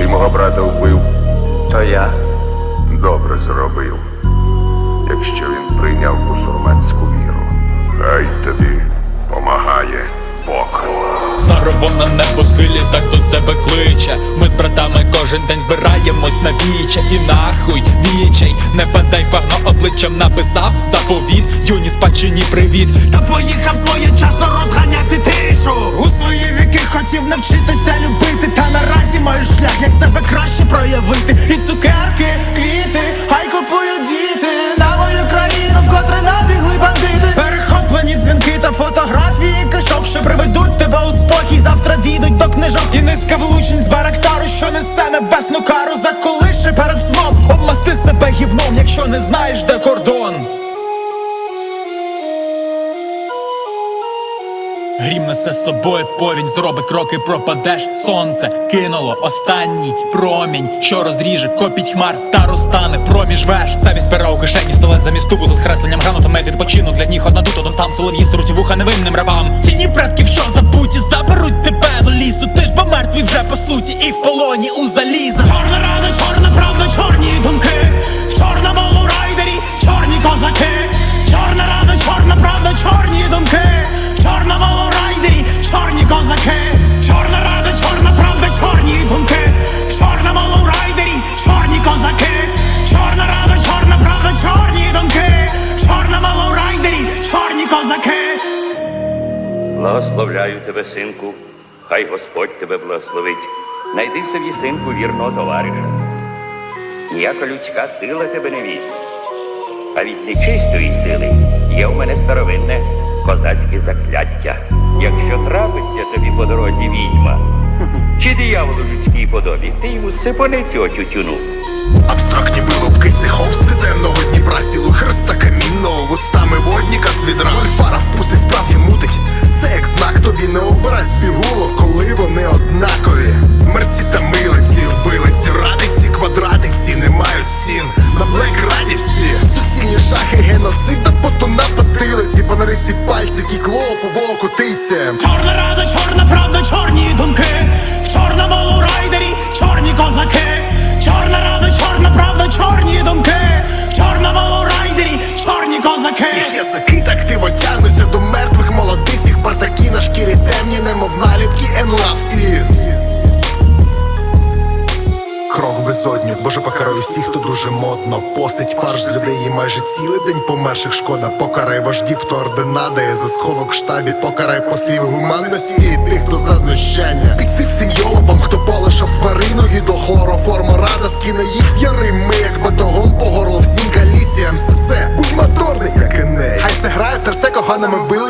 мого брата вбив, То я. добре зробив. Якщо він прийняв бусурменську віру, хай тобі помагає Бог. Заробом на небо схилі так до себе кличе Ми з братами кожен день збираємось на віче І нахуй вічей Не падай певно обличчям написав заповіт Юні спадщині привіт Та поїхав своєчасно розганяти тишу У свої віки хотів навчитися любити Та наразі небесну кару Заколиши перед сном, обмасти себе гівном, якщо не знаєш, де кордон Грім несе з собою повінь, зробить кроки, пропадеш. Сонце кинуло останній промінь, що розріже копіть хмар та розтане проміж веж. Замість пера у кишені столет замість тубу за скресленням грамотами відпочинок для ніг одна тут, один там солов'ї струть вуха невинним рабам. Ціні предків, що забуті, заберуть тебе до лісу. Ти ж помертвий вже по суті, і в полоні у тебе, синку, хай Господь тебе благословить. Найди собі, синку, вірного товариша. Ніяка людська сила тебе не візьме. А від нечистої сили є у мене старовинне козацьке закляття. Якщо трапиться тобі по дорозі відьма, чи диявол у людській подобі, ти йому сипани цього тютюну. Абстрактні вилупки цехов з підземного Дніпра Цілу хреста камінного вустами водніка пальці, кікло по воку тицям Чорна рада, чорна правда, чорні думки. В чорному райдері чорні козаки. Чорна рада, чорна правда, чорні думки. В чорному райдері чорні козаки. Їх язики так активно тягнуться до мертвих молодиць. Їх партаки на шкірі темні, немов наліпки and love is. Крок безодню, боже покарай усіх, хто дуже модно Постить фарш з людей і майже цілий день померших. Шкода Покарай вождів, хто ордена дає за сховок в штабі Покарай послів гуманності і тих, хто за знущання. Підсив всім йолопам, хто полишав тварину І до хлороформа рада скине їх в яри. Ми як батогом по горло всім калісіям Сесе, будь моторний, як Еней Хай це грає в терце коханими били